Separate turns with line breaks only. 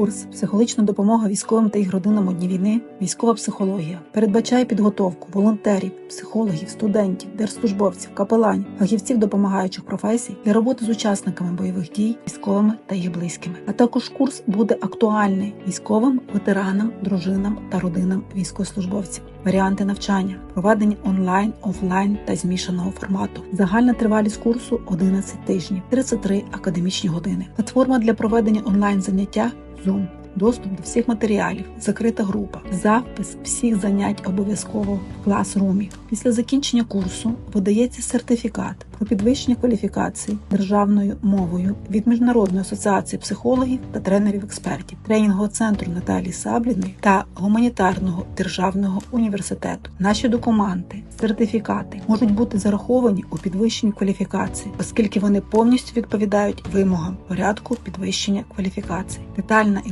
Курс психологічна допомога військовим та їх родинам у дні війни, військова психологія передбачає підготовку волонтерів, психологів, студентів, держслужбовців, капеланів, фахівців допомагаючих професій для роботи з учасниками бойових дій, військовими та їх близькими. А також курс буде актуальний військовим, ветеранам, дружинам та родинам військовослужбовців. Варіанти навчання проведені онлайн, офлайн та змішаного формату. Загальна тривалість курсу 11 тижнів, 33 академічні години. Платформа для проведення онлайн заняття Zoom. Доступ до всіх матеріалів, закрита група, запис всіх занять обов'язково в класрумі. Після закінчення курсу видається сертифікат про підвищення кваліфікації державною мовою від Міжнародної асоціації психологів та тренерів-експертів, тренінгового центру Наталії Сабліної та гуманітарного державного університету. Наші документи, сертифікати можуть бути зараховані у підвищенні кваліфікації, оскільки вони повністю відповідають вимогам порядку підвищення кваліфікації. Детальна інформація